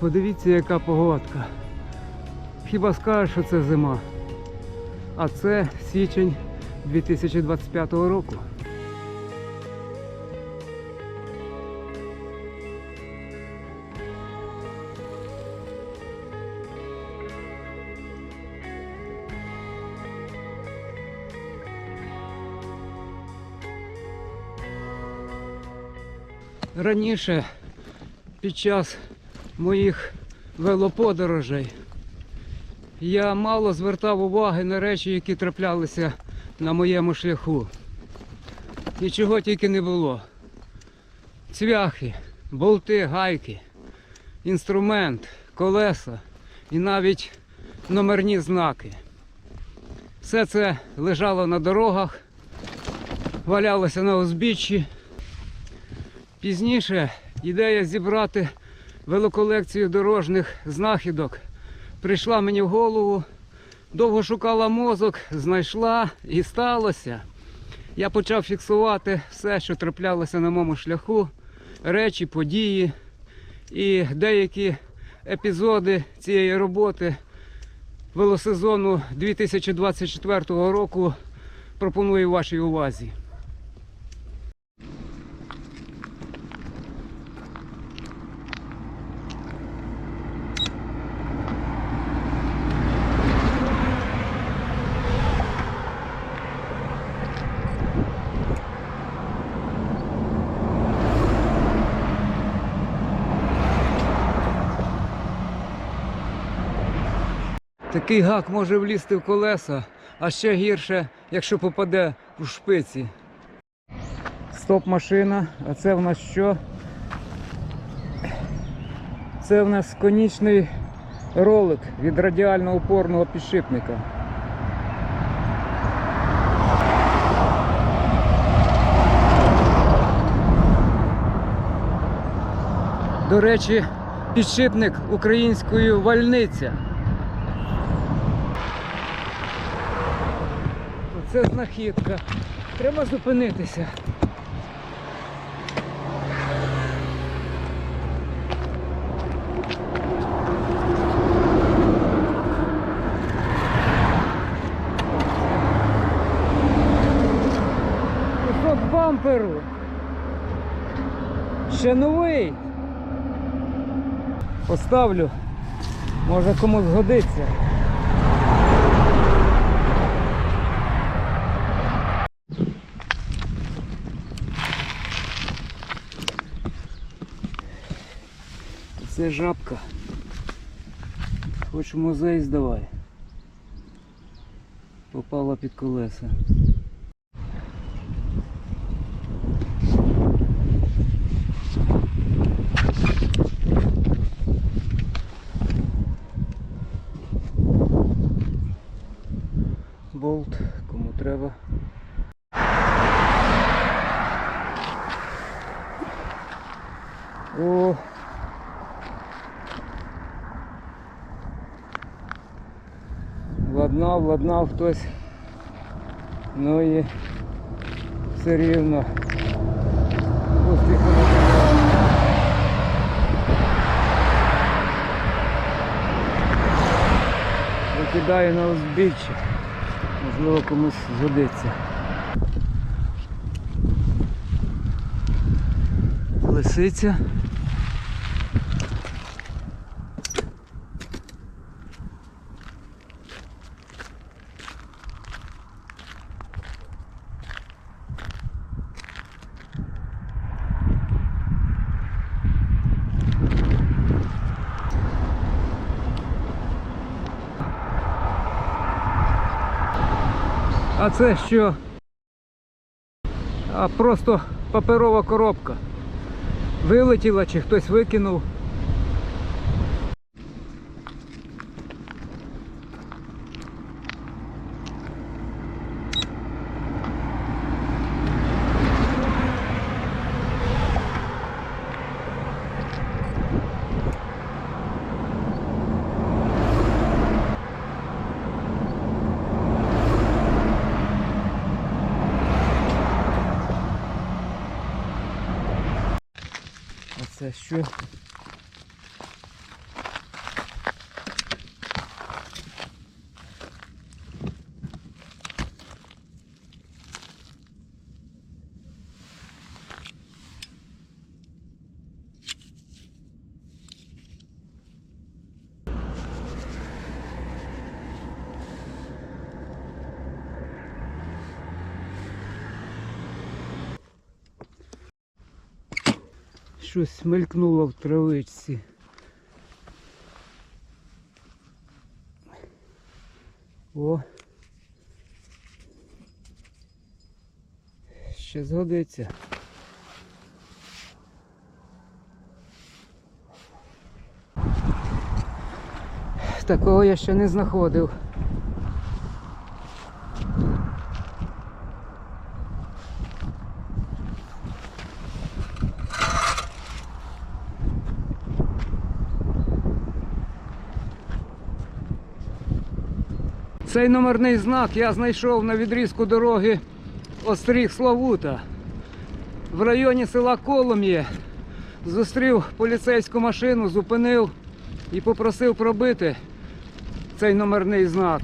Подивіться, яка погодка. Хіба скажеш, що це зима? А це січень 2025 року. Раніше під час моїх велоподорожей я мало звертав уваги на речі, які траплялися на моєму шляху. Нічого тільки не було. Цвяхи, болти, гайки, інструмент, колеса і навіть номерні знаки. Все це лежало на дорогах, валялося на узбіччі. Пізніше ідея зібрати велоколекцію дорожніх знахідок прийшла мені в голову, довго шукала мозок, знайшла і сталося. Я почав фіксувати все, що траплялося на моєму шляху, речі, події і деякі епізоди цієї роботи велосезону 2024 року пропоную вашій увазі. Такий гак може влізти в колеса, а ще гірше, якщо попаде у шпиці. Стоп машина, а це в нас що? Це в нас конічний ролик від радіально опорного підшипника. До речі, підшипник українською вальниця. Це знахідка. Треба зупинитися. Кусок бамперу. Ще новий. Поставлю. Може комусь згодиться. Це жабка. Хоч музей здавай. Попала під колеса. Болт, кому треба. О, Владнав, владнав хтось. Ну і все рівно. Успіху. Викидаю на узбіччя. Можливо комусь згодиться. Лисиця. А це що? А просто паперова коробка. Вилетіла чи хтось викинув. А це що? Щось мелькнуло в травичці. О. Ще згодиться. Такого я ще не знаходив. Цей номерний знак я знайшов на відрізку дороги Остріг Славута. В районі села Колом'є зустрів поліцейську машину, зупинив і попросив пробити цей номерний знак.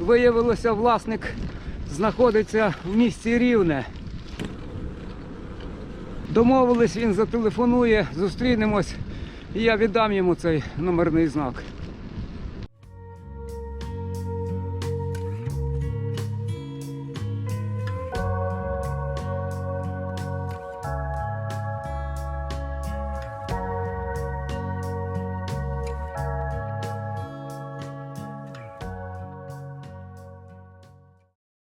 Виявилося, власник знаходиться в місті Рівне. Домовились, він зателефонує, зустрінемось, і я віддам йому цей номерний знак.